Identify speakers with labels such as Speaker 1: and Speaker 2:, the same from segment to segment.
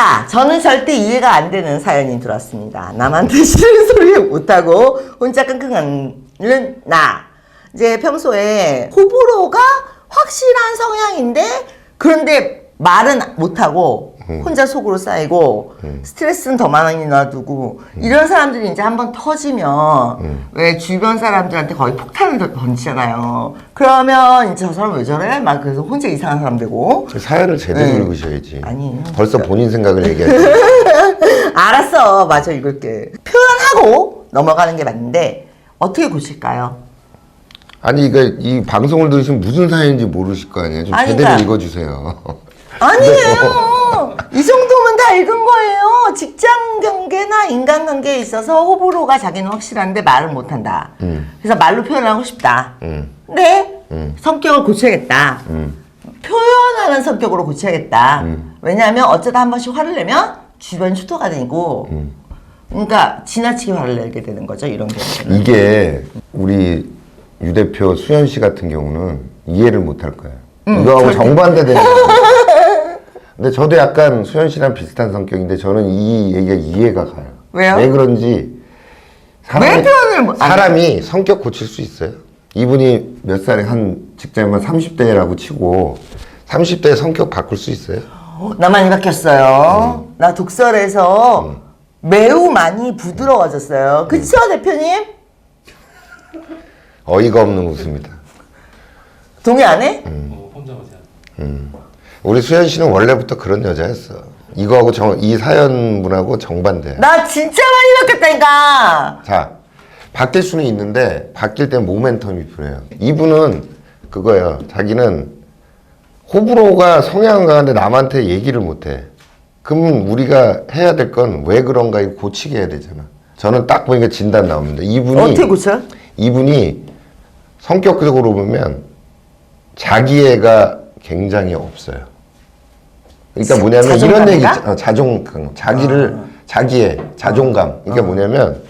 Speaker 1: 자, 저는 절대 이해가 안 되는 사연이 들어왔습니다. 남한테 싫은 소리 못하고 혼자 끙끙하는 나. 이제 평소에 호불호가 확실한 성향인데 그런데 말은 못하고 혼자 속으로 쌓이고 스트레스는 더 많이 놔두고 이런 사람들이 이제 한번 터지면 왜 주변 사람들한테 거의 폭탄을 던- 던지잖아요. 그러면 이제 저 사람 왜 저래? 막 그래서 혼자 이상한 사람 되고
Speaker 2: 사연을 제대로
Speaker 1: 네.
Speaker 2: 읽으셔야지.
Speaker 1: 아니에요.
Speaker 2: 벌써 본인 생각을 얘기하지.
Speaker 1: 알았어. 맞아, 읽을게. 표현하고 넘어가는 게 맞는데, 어떻게 고칠까요?
Speaker 2: 아니 이거 이 방송을 들으시면 무슨 사연인지 모르실 거 아니에요. 좀
Speaker 1: 아니,
Speaker 2: 제대로
Speaker 1: 그러니까-
Speaker 2: 읽어주세요.
Speaker 1: 아니에요! 이 정도면 다 읽은 거예요. 직장 관계나 인간 관계에 있어서 호불호가 자기는 확실한데 말을 못한다. 그래서 말로 표현하고 싶다.
Speaker 2: 음.
Speaker 1: 근데 성격을 고쳐야겠다.
Speaker 2: 음.
Speaker 1: 표현하는 성격으로 고쳐야겠다. 왜냐하면 어쩌다 한 번씩 화를 내면 주변 슈터가 되고, 그러니까 지나치게 화를 내게 되는 거죠. 이런 경우는.
Speaker 2: 이게 우리 유 대표 수현 씨 같은 경우는 이해를 못 할 거예요. 이거하고 정반대 되는 거예요. 근데 저도 약간 수현 씨랑 비슷한 성격인데 저는 이 얘기가 이해가 가요.
Speaker 1: 왜요?
Speaker 2: 왜 그런지
Speaker 1: 왜 표현을 못-.
Speaker 2: 사람이 성격 고칠 수 있어요. 이분이 몇 살에 한 직장만 30대라고 치고 30대 성격 바꿀 수 있어요?
Speaker 1: 어, 나 많이 바뀌었어요. 나 독설에서 매우 많이 부드러워졌어요. 그쵸, 대표님?
Speaker 2: 어이가 없는 웃음이다.
Speaker 1: 동의 안 해?
Speaker 3: 어, 혼자만 제한.
Speaker 2: 우리 수현 씨는 원래부터 그런 여자였어. 이거하고 정, 이 사연분하고 정반대.
Speaker 1: 나 진짜 많이 바뀌었다니까!
Speaker 2: 자, 바뀔 수는 있는데 바뀔 때 모멘텀이 필요해요. 이분은 그거예요. 자기는 호불호가 성향 강한데 남한테 얘기를 못해. 그럼 우리가 해야 될 건 왜 그런가 이거 고치게 해야 되잖아. 저는 딱 보니까 진단 나옵니다. 이분이
Speaker 1: 어떻게 고쳐?
Speaker 2: 이분이 성격적으로 보면 자기애가 굉장히 없어요. 그러니까
Speaker 1: 자-
Speaker 2: 뭐냐면 이런 얘기
Speaker 1: 자존감인가?
Speaker 2: 있- 어, 자존감, 자기를 자기애, 자존감. 그러니까 뭐냐면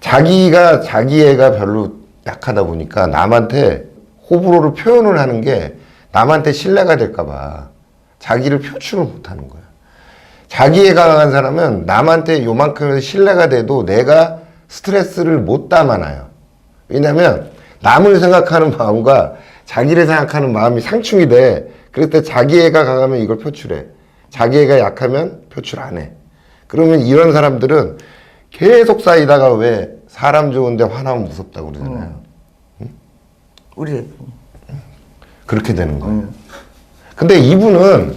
Speaker 2: 자기가 자기애가 별로 약하다 보니까 남한테 호불호를 표현을 하는 게 남한테 신뢰가 될까봐 자기를 표출을 못하는 거야. 자기애가 강한 사람은 남한테 요만큼 신뢰가 돼도 내가 스트레스를 못 담아놔요. 왜냐면 남을 생각하는 마음과 자기를 생각하는 마음이 상충이 돼. 그럴 때 자기애가 강하면 이걸 표출해. 자기애가 약하면 표출 안 해. 그러면 이런 사람들은 계속 쌓이다가 왜 사람 좋은데 화나면 무섭다고 그러잖아요.
Speaker 1: 우리 대표님.
Speaker 2: 그렇게 되는 거예요. 근데 이분은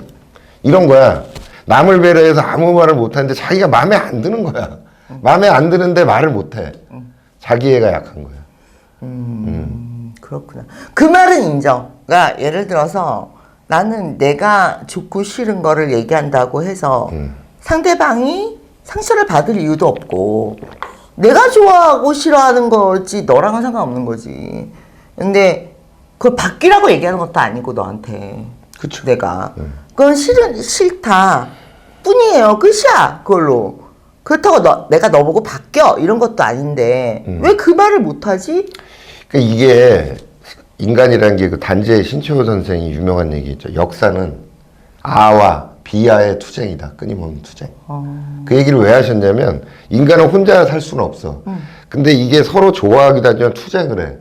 Speaker 2: 이런 거야. 남을 배려해서 아무 말을 못하는데 자기가 마음에 안 드는 거야. 마음에 안 드는데 말을 못해. 자기애가 약한 거야.
Speaker 1: 음, 그렇구나. 그 말은 인정. 그러니까 예를 들어서 나는 내가 좋고 싫은 거를 얘기한다고 해서 상대방이 상처를 받을 이유도 없고 내가 좋아하고 싫어하는 거지 너랑은 상관없는 거지. 근데 그걸 바뀌라고 얘기하는 것도 아니고 너한테.
Speaker 2: 그쵸.
Speaker 1: 내가. 그건 싫은, 싫다. 뿐이에요. 끝이야. 그걸로. 그렇다고 너, 내가 너보고 바뀌어. 이런 것도 아닌데. 왜그 말을 못하지?
Speaker 2: 그 이게 인간이라는 게 그 단재 신채호 선생이 유명한 얘기 있죠. 역사는 아와 비아의 투쟁이다. 끊임없는 투쟁. 그 얘기를 왜 하셨냐면 인간은 혼자 살 수는 없어. 근데 이게 서로 좋아하기도 하지만 투쟁을 해.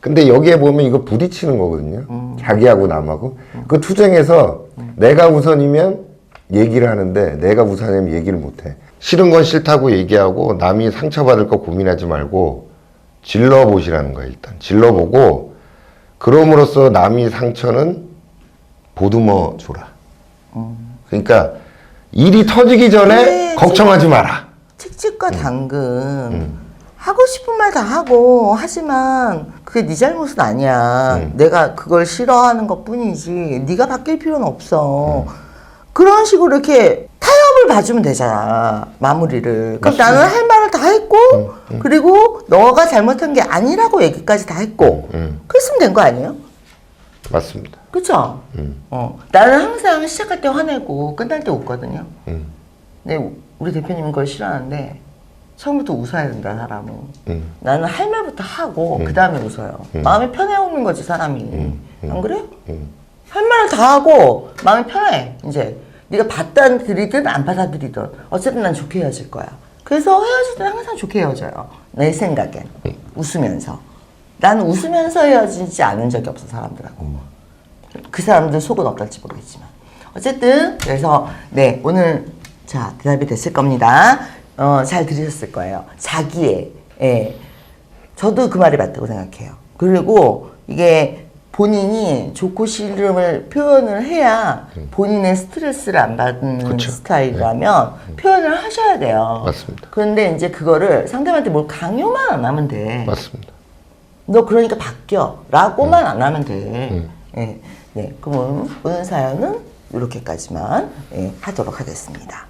Speaker 2: 근데 여기에 보면 이거 부딪히는 거거든요. 자기하고 남하고. 그 투쟁에서 내가 우선이면 얘기를 하는데 내가 우선이면 얘기를 못 해. 싫은 건 싫다고 얘기하고 남이 상처받을 거 고민하지 말고 질러보시라는 거예요, 일단. 질러보고, 그럼으로써 남이 상처는 보듬어 줘라. 그러니까, 일이 터지기 전에
Speaker 1: 네,
Speaker 2: 걱정하지 마라.
Speaker 1: 칙칙과 당근. 하고 싶은 말 다 하고 하지만 그게 네 잘못은 아니야. 내가 그걸 싫어하는 것 뿐이지. 네가 바뀔 필요는 없어. 그런 식으로 이렇게 타협을 봐주면 되잖아. 마무리를. 그럼 나는 할 말을 다 했고 그리고 너가 잘못한 게 아니라고 얘기까지 다 했고
Speaker 2: 음.
Speaker 1: 그랬으면 된 거 아니에요?
Speaker 2: 맞습니다.
Speaker 1: 그쵸? 어. 나는 항상 시작할 때 화내고 끝날 때 웃거든요.
Speaker 2: 음.
Speaker 1: 근데 우리 대표님은 그걸 싫어하는데 처음부터 웃어야 된다 사람은.
Speaker 2: 음.
Speaker 1: 나는 할 말부터 하고 그 다음에 웃어요. 마음이 편해오는 거지 사람이. 안 그래요?
Speaker 2: 음.
Speaker 1: 할 말을 다 하고 마음이 편해 이제 네가 받아들이든 안 받아들이든 어쨌든 난 좋게 헤어질 거야. 그래서 헤어질 때는 항상 좋게 헤어져요. 내 생각엔 웃으면서. 나는 웃으면서 헤어지지 않은 적이 없어 사람들하고. 그 사람들 속은 어떨지 모르겠지만 어쨌든 그래서 네 오늘 자 대답이 됐을 겁니다. 어, 잘 들으셨을 거예요. 자기의 예. 저도 그 말이 맞다고 생각해요. 그리고 이게 본인이 좋고 싫음을 표현을 해야 본인의 스트레스를 안 받는
Speaker 2: 그쵸.
Speaker 1: 스타일이라면 표현을 하셔야 돼요.
Speaker 2: 맞습니다.
Speaker 1: 그런데 이제 그거를 상대방한테 뭘 강요만 안 하면 돼.
Speaker 2: 맞습니다.
Speaker 1: 너 그러니까 바뀌어 라고만 안 하면 돼.
Speaker 2: 음.
Speaker 1: 예. 네. 그럼 오늘 사연은 이렇게까지만 예, 하도록 하겠습니다.